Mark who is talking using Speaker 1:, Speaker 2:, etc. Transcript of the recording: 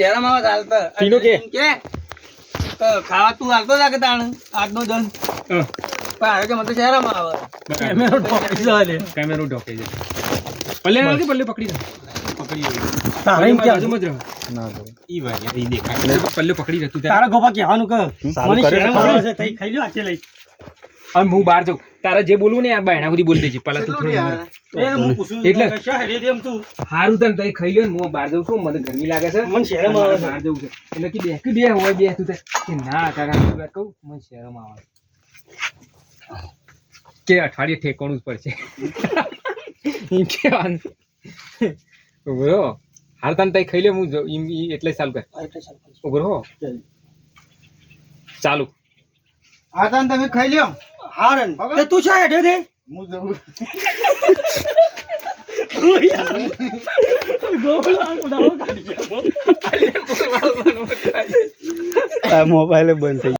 Speaker 1: શહેરમાં આવે તો
Speaker 2: તીનો કે?
Speaker 1: કે ખાવા તું હાલતો લાગે તાણ? આજનો દન પણ કે મને તો શહેરમાં આવે.
Speaker 2: કેમેરો ઢોકી જાય કેમેરો ઢોકી જાય પલ્લે ના પલ્લે પકડી જા પકડી તારે બાજુમાં જ રહો. ઈ ભાઈ ઈ દેખાય. પલ્લે પકડી રહે તું ત્યાં.
Speaker 3: તારા ગોપા કહેવાનું કે મને શહેરમાં આવે છે તઈ ખાઈ લ્યો લઈ.
Speaker 2: હવે હું બહાર જાઉં. તારે જે બોલવું ને આ બાયણા સુધી બોલી દેજે. પેલા તું થોડું
Speaker 3: એ હું પૂછું
Speaker 2: એટલે- હારું તને તઈ ખાઈ લ્યો ને હું બહાર જઉં છું મને ગરમી લાગે છે.
Speaker 3: મને શહેરમાં
Speaker 2: બહાર જવું છે. એટલે કે બેકી બે હોય બે તું કે ના કાકા હું વાત કહું મને શહેરમાં આવે કે અઠવાડિયે ઠેકાણું જ પડશે. કહેવાનું. ઉભરો હાર તને તઈ ખાઈ લે હું એટલે ચાલુ કર. ઉભરો ચાલુ.
Speaker 1: હા તાન તમે ખાઈ લ્યો.
Speaker 3: હારન. તે તું શા હેડે દે
Speaker 1: હું
Speaker 3: ગયા મોબાઈલ બંધ થઈ